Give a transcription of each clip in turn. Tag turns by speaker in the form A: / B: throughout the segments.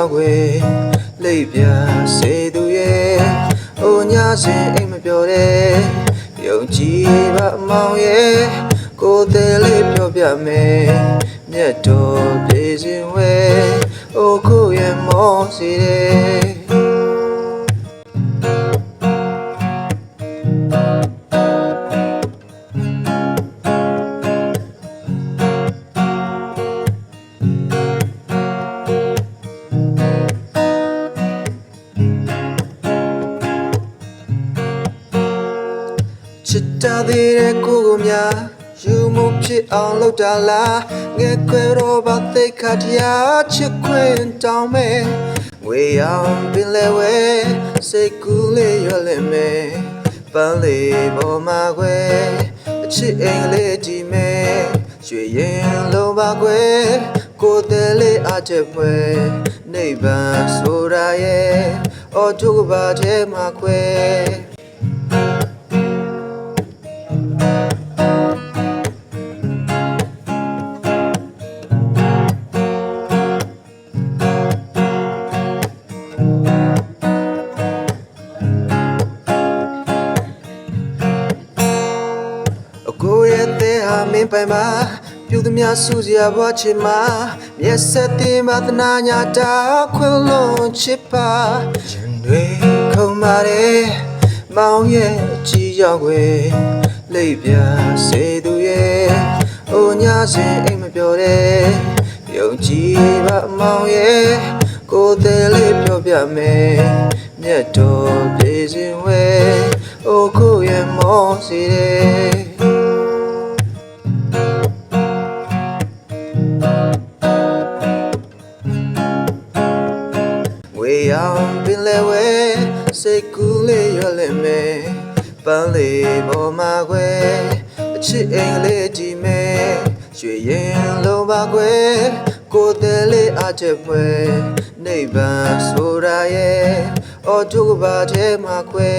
A: မောင်ရဲ့ကြည်ရောက်ွယ်လိပ်ပြစေသူရဲ့အိုညာစင်အိမ်မပြောတဲ့ယုံကြည်ပါမောင်ရဲ့ကိုယ်သေးလေးပြောပြမယ်မြတ်တော်ပြေစင်ဝဲအိုခုရဲ့မောစီတဲ့ ချစ်တာသေးတဲ့ကိုကိုများယူမှုဖြစ်အောင်လုပ်တာလားငယ်ခွဲတော့ဘာသိခါတရားချစ်ခွင့်တောင်းမယ်ငွေအောင်ပင်လဲဝဲစိတ်ကူးလေးရွလင်မယ်ပန်းလေးပေါ်မှာခွဲအချစ်အိမ်လေးကြည့်မယ်ရွှေရင်လုံးပါခွဲကိုယ်တယ်လေးအချက်ဖွဲနိဗ္ဗာန်ဆိုတာရဲ့အော်ထုတ်ပါတဲ့မှာခွဲ ပိုင်မှာပြုသမျှစူစရာဘွားချင်မှာမျက်စက်တင်မသနာညာတာခွင်လုံးချစ်ပါရင်တွေခုံပါတယ်မောင်ရဲ့ကြည်ရောက်ွယ်လိပ်ပြစေသူရဲ့အိုညာစင်အိမ်မပြောတဲ့ယုံကြည်ပါမောင်ရဲ့ကိုယ်သေးလေးပြောပြမယ်မြတ်တော်ပြေစင်ဝဲအိုခုရဲ့မောစီတဲ့ အောင်ပင်လဲဝဲစိတ်ကူးလေးရွလင်မယ်ပန်းလေးပေါ်မှာခွဲအချစ်အိမ်လေးကြည့်မယ်ရွှေရင်လုံးပါခွဲကိုယ်တယ်လေးအချက်ဖွဲနိဗ္ဗာန်ဆိုတာရဲ့အော်ထုတ်ပါတဲ့မှာခွဲ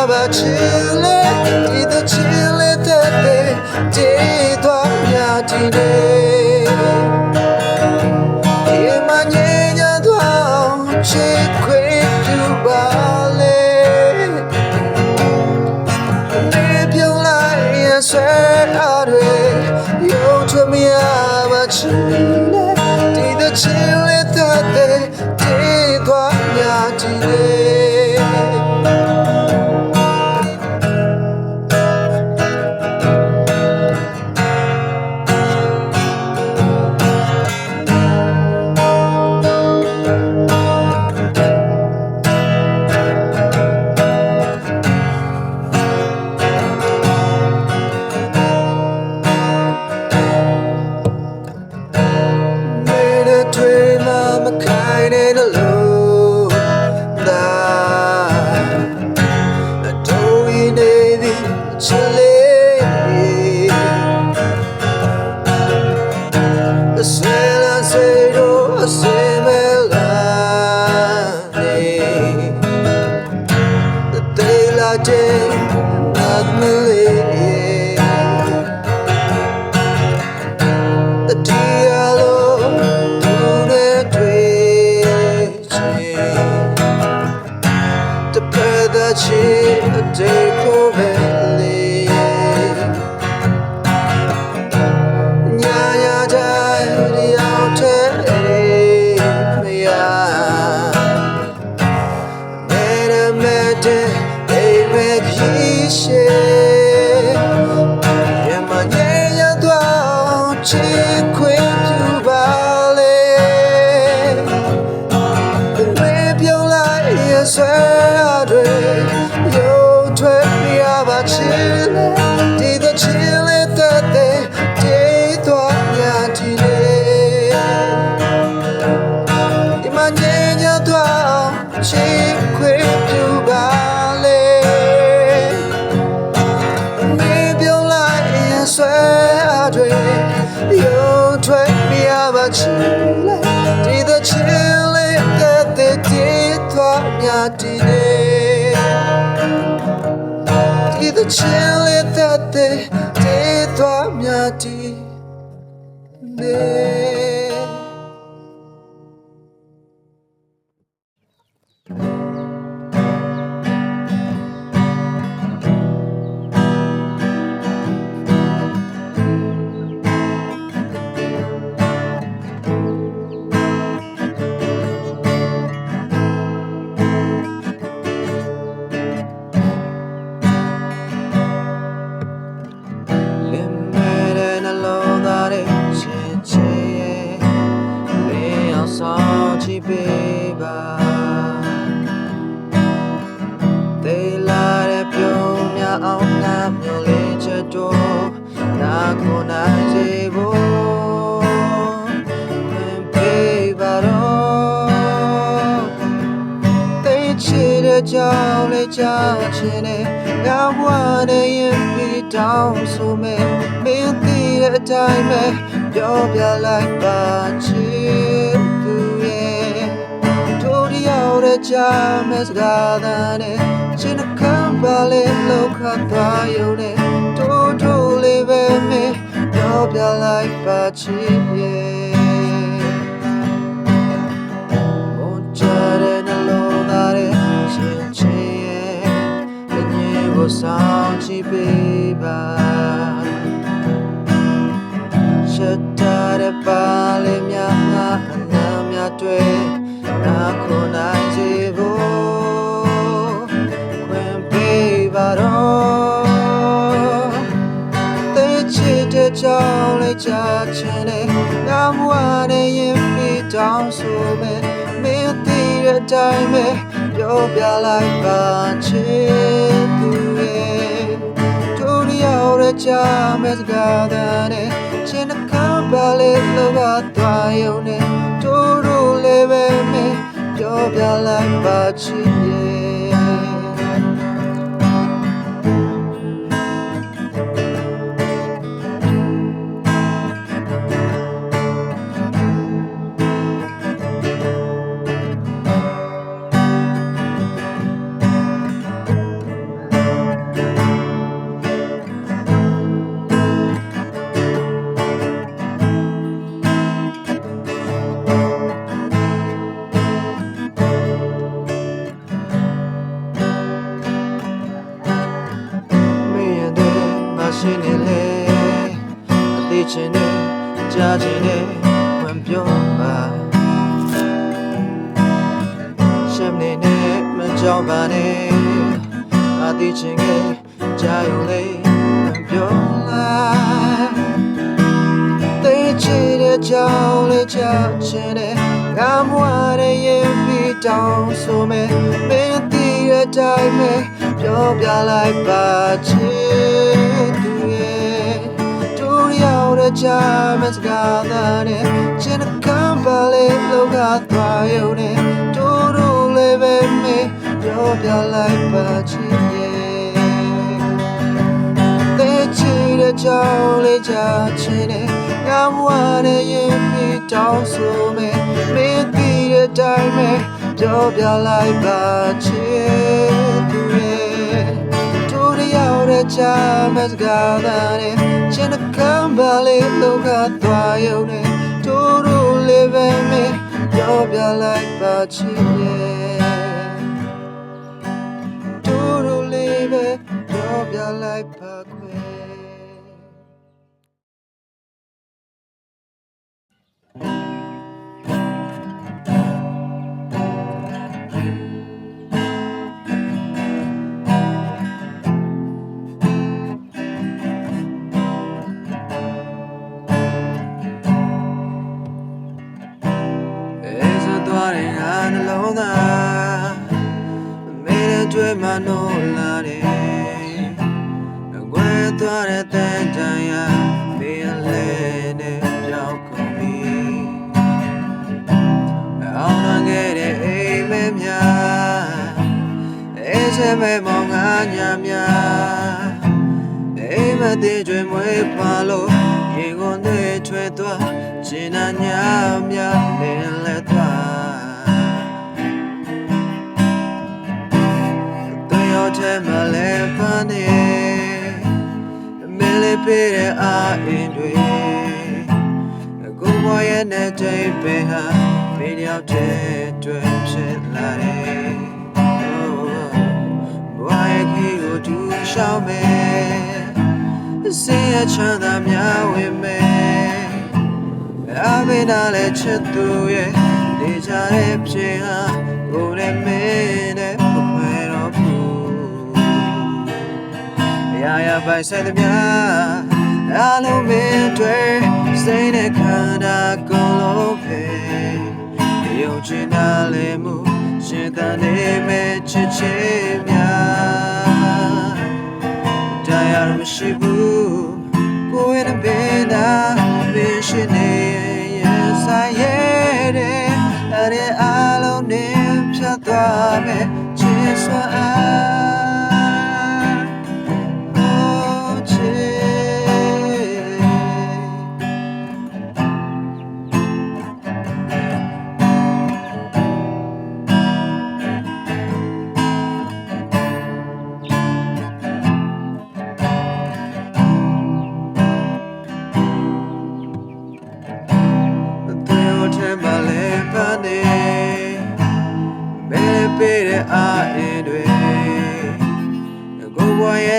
A: twenty about chile, either chile that day, did what ya did. In my million drum, chick queen to valley. နေပြုံးလိုက်ရဆွဲအားတွေရုံထွက်မရမချင်နဲ့ဒီ the chill it that day ဒီသွားညာဒီလေနေ 被一些，人们也要多吃亏就罢了。等对表来也算啊对，有退别把起来，提到起来的得提多呀提嘞，你们也要多吃亏。 ဒီ ချပေးပါတေးလာတဲ့ပြုံးများအောင်ငါမျိုးလေးချက်တော့နာကိုနိုင်စေဖို့ဝင်ပေးပါတော့သိချစ်တဲ့ကြောင့်လည်းကြားချင်တယ်ငါဘဝနဲ့ရင်ပြီးတောင်းဆိုမယ်မင်းသိတဲ့အတိုင်းပဲပြောပြလိုက်ပါချ တယောက်တဲ့ကြားမဲ့စကားသားနဲ့ချင်တဲ့ခံပါလေလောက်ခတ်သွားရုံနဲ့တို့တို့လေးပဲမင်းပြောပြလိုက်ပါချစ်ရဲ့ On jare na lo dare shin che ye ni bo sao chi pe ba Shatta pa le mya nga na mya twe na ko nai ji bo ကြောင့်လည်းကြားချင်တယ်ငါမဝနဲ့ရင်ပြီးတောင်းဆိုမယ်မင်းသိတဲ့အတိုင်းပဲပြောပြလိုက်ပါချစ်သူရဲ့တို့တယောက်ရဲ့ကြားမဲ့စကားသားနဲ့ချင်တဲ့ခံပါလေလောကသွားရုံနဲ့တို့တို့လည်းပဲမင်းပြောပြလိုက်ပါချစ်ရဲ့ သေးချင်ကကြားရုံလေးဝင်ပြောလိုက်သိချင်တဲ့ကြောင့်လေကြားချင်တဲ့ငါမဝတဲ့ရင်ပြီးတောင်းဆိုမယ်မင်းသိတဲ့အတိုင်းပဲပြောပြလိုက်ပါချစ်သူရဲ့တို့ရောက်တဲ့ချမ်းမစကားသားနဲ့ချင်တဲ့ခံပါလေလောကသွားရုံနဲ့တို့တို့လည်းပဲမင်း ပြောပြလိုက်ပါချစ်ရဲ့တဲ့ချီတဲ့ကြောင့်လေးချချင်တယ်ငါဘဝနဲ့ရင်ပြီးတောင်းဆိုမယ်မင်းသိတဲ့တိုင်းပဲပြောပြလိုက်ပါချစ်သူရဲ့တို့တယောက်တဲ့ချမ်းမစကားသားနဲ့ချင်တဲ့ခံပါလေလောကသွားရုံနဲ့တို့တို့လေးပဲမင်းပြောပြလိုက်ပါချစ်ရဲ့ လိုက်ပါခွေအဲဆိုသွားတဲ့ငါနှလုံးသားမေးတဲ့တွေ့မှနိုးလာတယ်အကွယ် သွားတဲ့တန်တန်ရဘေးလဲနဲ့ပြောင်းကုန်ပြီအောင်လာခဲ့တဲ့အိမ်မဲများအဲစမဲမောင်ငါညာများအိမ်မသေးကျွေးမွေးဖွာလို့ရေကုန်တွေထွေသွားရှင်နာညာများ ပေးတဲ့အာအင်းတွေကိုဘွားရဲ့နဲ့တိတ်ပင်ဟာမင်းရောက်တဲ့တွေ့ဖြစ်လာတယ်ဘွားရဲ့ခီကိုတူရှောင်းမယ်စင်ရချမ်းသာများဝင်မယ်အမေနာလည်းချစ်သူရဲ့နေကြတဲ့ပြေဟာကိုယ်နဲ့မင်းနဲ့ ရာရာပိုင်ဆိုင်သမျှအလုံးမင်းတွေစိတ်နဲ့ခန္ဓာကိုယ်လုံးပဲယုံကြည်နာလေမှုရှင်သန်နေမဲ့ချစ်ချင်းများတရားမရှိဘူးကိုယ်ရဲ့ဘေးနာမင်းရှင်နေရင်ဆိုင်ရတဲ့အဲ့ဒီအလုံးနဲ့ဖြတ်သွားမယ်ချစ်စွာအား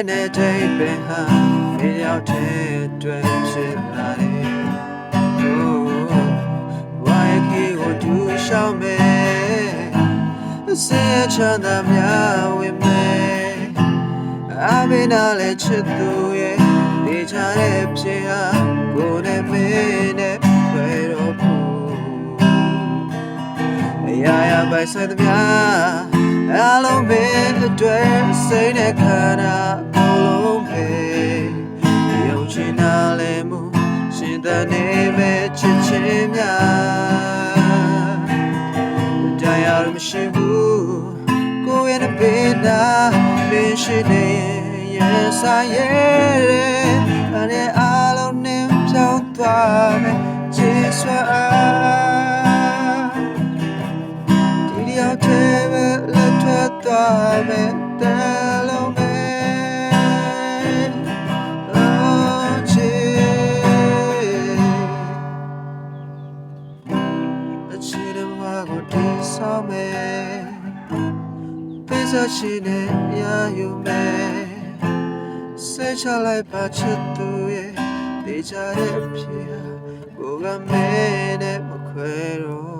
A: နဲ့တိတ်ပင်ဟာမင်းရောက်တဲ့တွေ့ဖြစ်လာတယ်။အိုးဘွားရဲ့ခီကိုတူရှောင်းမယ်အစဲချမ်းသာများဝင်မယ်အမင်းနာလည်းချစ်သူရဲ့နေချတဲ့ပြေဟာကိုယ်နဲ့မင်းနဲ့ခွဲတော့ဘူးအရာရာပိုင်ဆိုင်သမျှ အလုံးပဲအတွက်စိတ်နဲ့ခန္ဓာအလုံးပဲယုံကြည်နာလဲမှုရှင်သန်နေမဲ့ချစ်ချင်းများတရားမရှိဘူးကိုယ့်ရဲ့ဘေးနာမင်းရှိနေရင်ဆိုင်ရဲ့အဲ့အလုံးနဲ့ပြောင်းသွားမယ်ကျေး င်တဲ့ရာယူမယ်စိတ်ချလိုက်ပါချစ်သူရဲ့ဒေချတဲ့ဖြစ်ဟာကိုကမဲနဲ့မခွဲတော့